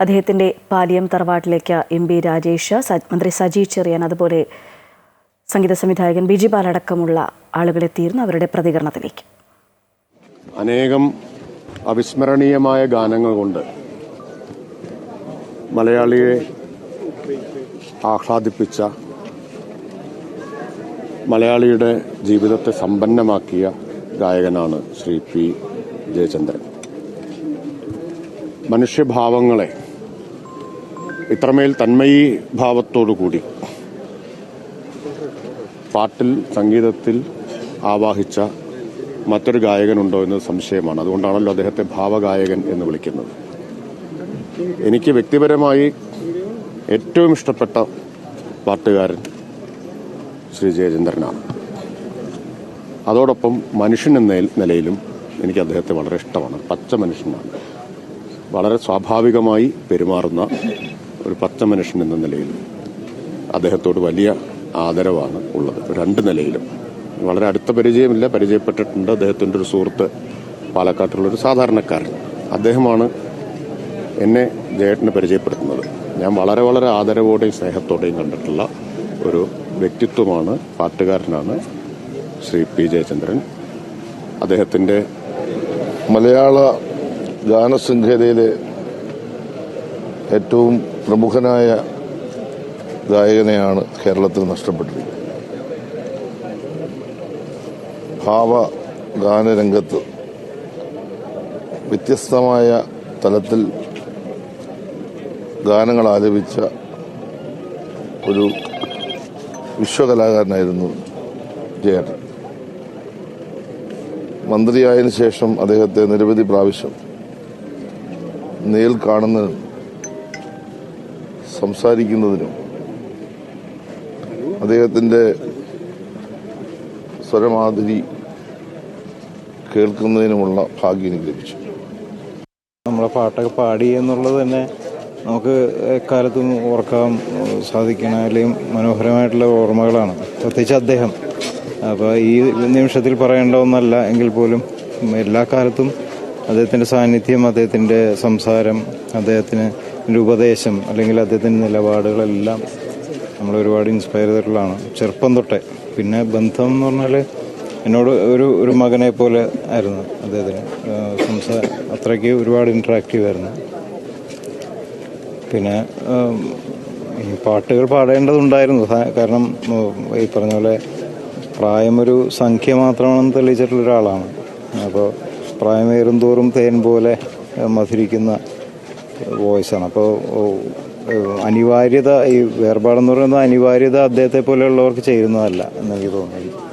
അദ്ദേഹത്തിന്റെ പാലിയം തറവാട്ടിലേക്ക് M B Rajesh മന്ത്രി സജി ചെറിയാൻ അതുപോലെ സംഗീത സംവിധായകൻ ബിജി ബാലടക്കമുള്ള ആളുകളെ ആളുകളെത്തിയിരുന്നു അവരുടെ പ്രതികരണത്തിലേക്ക്. അനേകം അവിസ്മരണീയമായ ഗാനങ്ങൾ കൊണ്ട് മലയാളിയെ ആഹ്ലാദിപ്പിച്ച മലയാളിയുടെ ജീവിതത്തെ സമ്പന്നമാക്കിയ ഗായകനാണ് ശ്രീ പി ജയചന്ദ്രൻ. മനുഷ്യഭാവങ്ങളെ ഇത്രമേൽ തന്മയി തന്മയീ ഭാവത്തോടുകൂടി പാട്ടിൽ സംഗീതത്തിൽ ആവാഹിച്ച മറ്റൊരു ഗായകനുണ്ടോ എന്നത് സംശയമാണ്. അതുകൊണ്ടാണല്ലോ അദ്ദേഹത്തെ ഭാവഗായകൻ എന്ന് വിളിക്കുന്നത്. എനിക്ക് വ്യക്തിപരമായി ഏറ്റവും ഇഷ്ടപ്പെട്ട പാട്ടുകാരൻ ശ്രീ ജയചന്ദ്രനാണ്. അതോടൊപ്പം മനുഷ്യൻ എന്ന നിലയിലും എനിക്ക് അദ്ദേഹത്തെ വളരെ ഇഷ്ടമാണ്. പച്ച മനുഷ്യനാണ്. വളരെ സ്വാഭാവികമായി പെരുമാറുന്ന ഒരു പച്ച മനുഷ്യൻ എന്ന നിലയിൽ അദ്ദേഹത്തോട് വലിയ ആദരവാണ് ഉള്ളത്. രണ്ട് നിലയിലും. വളരെ അടുത്ത പരിചയമില്ല പരിചയപ്പെട്ടിട്ടുണ്ട് അദ്ദേഹത്തിന്റെ ഒരു സുഹൃത്ത് പാലക്കാട്ടുള്ള ഒരു സാധാരണക്കാരൻ. അദ്ദേഹമാണ് എന്നെ ജയേട്ടനെ പരിചയപ്പെടുത്തുന്നത്. ഞാൻ വളരെ വളരെ ആദരവോടെയും സ്നേഹത്തോടെയും കണ്ടിട്ടുള്ള ഒരു വ്യക്തിത്വമാണ് പാട്ടുകാരനാണ് ശ്രീ പി ജയചന്ദ്രൻ. അദ്ദേഹത്തിന്റെ മലയാള ഗാനശൃംഖലയിലെ ഏറ്റവും പ്രമുഖനായ ഗായകനെയാണ് കേരളത്തിൽ നഷ്ടപ്പെട്ടിരിക്കുന്നത്. ഭാവ ഗാനരംഗത്ത് വ്യത്യസ്തമായ തലത്തിൽ ഗാനങ്ങൾ ആലപിച്ച ഒരു വിശ്വകലാകാരനായിരുന്നു ജയേട്ടൻ. മന്ത്രിയായതിനു ശേഷം അദ്ദേഹത്തെ നിരവധി പ്രാവശ്യം നേൽ കാണുന്നതിനും സംസാരിക്കുന്നതിനും അദ്ദേഹത്തിന്റെ സ്വരമാതിരി കേൾക്കുന്നതിനുമുള്ള ഭാഗ്യം എനിക്ക് ലഭിച്ചു. നമ്മളെ പാട്ടൊക്കെ പാടി എന്നുള്ളത് തന്നെ നമുക്ക് എക്കാലത്തും ഓർക്കാൻ സാധിക്കണ അല്ലെങ്കിൽ മനോഹരമായിട്ടുള്ള ഓർമ്മകളാണ്. പ്രത്യേകിച്ച് അദ്ദേഹം. അപ്പോൾ ഈ നിമിഷത്തിൽ പറയേണ്ട ഒന്നല്ല എങ്കിൽ പോലും എല്ലാ കാലത്തും അദ്ദേഹത്തിന്റെ സാന്നിധ്യം അദ്ദേഹത്തിന്റെ സംസാരം അദ്ദേഹത്തിന് ഉപദേശം അല്ലെങ്കിൽ അദ്ദേഹത്തിന്റെ നിലപാടുകളെല്ലാം നമ്മൾ ഒരുപാട് ഇൻസ്പയർ ചെയ്തിട്ടുള്ളതാണ്. ചെറുപ്പം തൊട്ടേ. പിന്നെ ബന്ധം എന്ന് പറഞ്ഞാൽ എന്നോട് ഒരു ഒരു മകനെ പോലെ ആയിരുന്നു അദ്ദേഹത്തിന്. സംസാര സംസാ അത്രയ്ക്ക് ഒരുപാട് ഇൻട്രാക്റ്റീവ് ആയിരുന്നു. പിന്നെ ഈ പാട്ടുകൾ പാടേണ്ടതുണ്ടായിരുന്നു. കാരണം ഈ പറഞ്ഞ പോലെ പ്രായം ഒരു സംഖ്യ മാത്രമാണെന്ന് തെളിയിച്ചിട്ടുള്ള ഒരാളാണ്. അപ്പോൾ പ്രായമേറും തോറും തേൻ പോലെ മധുരിക്കുന്ന വോയിസാണ്. അപ്പോൾ അനിവാര്യത ഈ വേർപാടെന്ന് പറയുന്നത് അനിവാര്യത അദ്ദേഹത്തെ പോലെയുള്ളവർക്ക് ചേരുന്നതല്ല എന്നെനിക്ക് തോന്നുന്നു